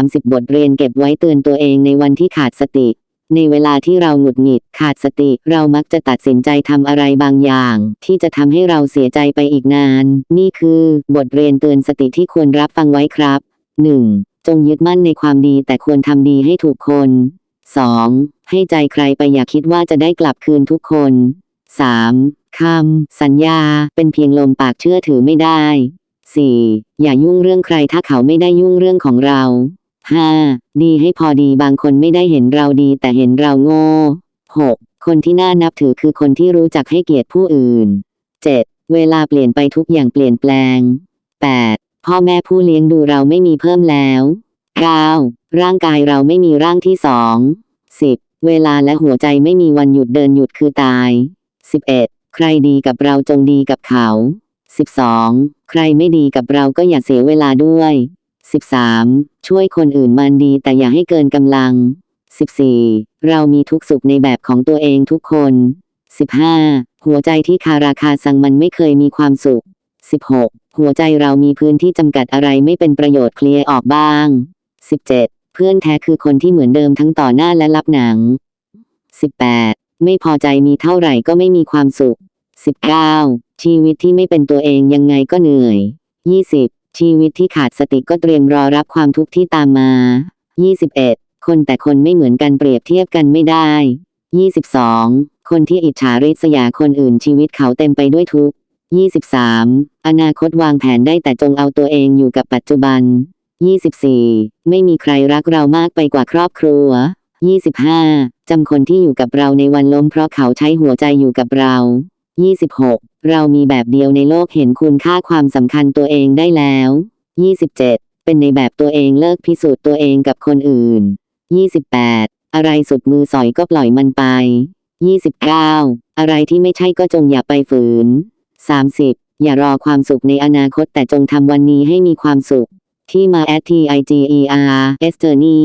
30 บทเรียนเก็บไว้เตือนตัวเองในวันที่ขาดสติ ในเวลาที่เราหงุดหงิดขาดสติ เรามักจะตัดสินใจทำอะไรบางอย่าง ที่จะทำให้เราเสียใจไปอีกนาน นี่คือบทเรียนเตือนสติที่ควรรับฟังไว้ครับ 1. จงยึดมั่นในความดีแต่ควรทำดีให้ถูกคน 2. ให้ใจใครไปอย่าคิดว่าจะได้กลับคืนทุกคน 3. คำสัญญาเป็นเพียงลมปากเชื่อถือไม่ได้ 4. อย่ายุ่งเรื่องใครถ้าเขาไม่ได้ยุ่งเรื่องของเรา 5. ดีให้พอดีบางคนไม่ได้เห็นเราดีแต่เห็นเราโง่ 6. คนที่น่านับถือคือคนที่รู้จักให้เกียรติผู้อื่น 7. เวลาเปลี่ยนไปทุกอย่างเปลี่ยนแปลง 8. พ่อแม่ผู้เลี้ยงดูเราไม่มีเพิ่มแล้ว 9. ร่างกายเราไม่มีร่างที่สอง 10. เวลาและหัวใจไม่มีวันหยุดเดินหยุดคือตาย 11. ใครดีกับเราจงดีกับเขา 12. ใครไม่ดีกับเราก็อย่าเสียเวลาด้วย 13. ช่วยคนอื่นมันดีแต่อย่าให้เกินกำลัง 14. เรามีทุกสุขในแบบของตัวเองทุกคน 15. หัวใจที่คาราคาซังมันไม่เคยมีความสุข 16. หัวใจเรามีพื้นที่จำกัดอะไรไม่เป็นประโยชน์เคลียร์ออกบ้าง 17. เพื่อนแท้คือคนที่เหมือนเดิมทั้งต่อหน้าและรับหนัง 18. ไม่พอใจมีเท่าไหร่ก็ไม่มีความสุข 19. ชีวิตที่ไม่เป็นตัวเองยังไงก็เหนื่อย 20. ชีวิตที่ขาดสติก็เตรียมรอรับความทุกข์ที่ตามมา 21. คนแต่คนไม่เหมือนกันเปรียบเทียบกันไม่ได้ 22. คนที่อิจฉาริษยาคนอื่นชีวิตเขาเต็มไปด้วยทุกข์ 23. อนาคตวางแผนได้แต่จงเอาตัวเองอยู่กับปัจจุบัน 24. ไม่มีใครรักเรามากไปกว่าครอบครัว 25. จำคนที่อยู่กับเราในวันล้มเพราะเขาใช้หัวใจอยู่กับเรา 26. เรามีแบบเดียวในโลกเห็นคุณค่าความสำคัญตัวเองได้แล้ว 27. เป็นในแบบตัวเองเลิกพิสูจน์ตัวเองกับคนอื่น 28. อะไรสุดมือสอยก็ปล่อยมันไป 29. อะไรที่ไม่ใช่ก็จงอย่าไปฝืน 30. อย่ารอความสุขในอนาคตแต่จงทำวันนี้ให้มีความสุข ที่มา at t i g e r e s t e r n y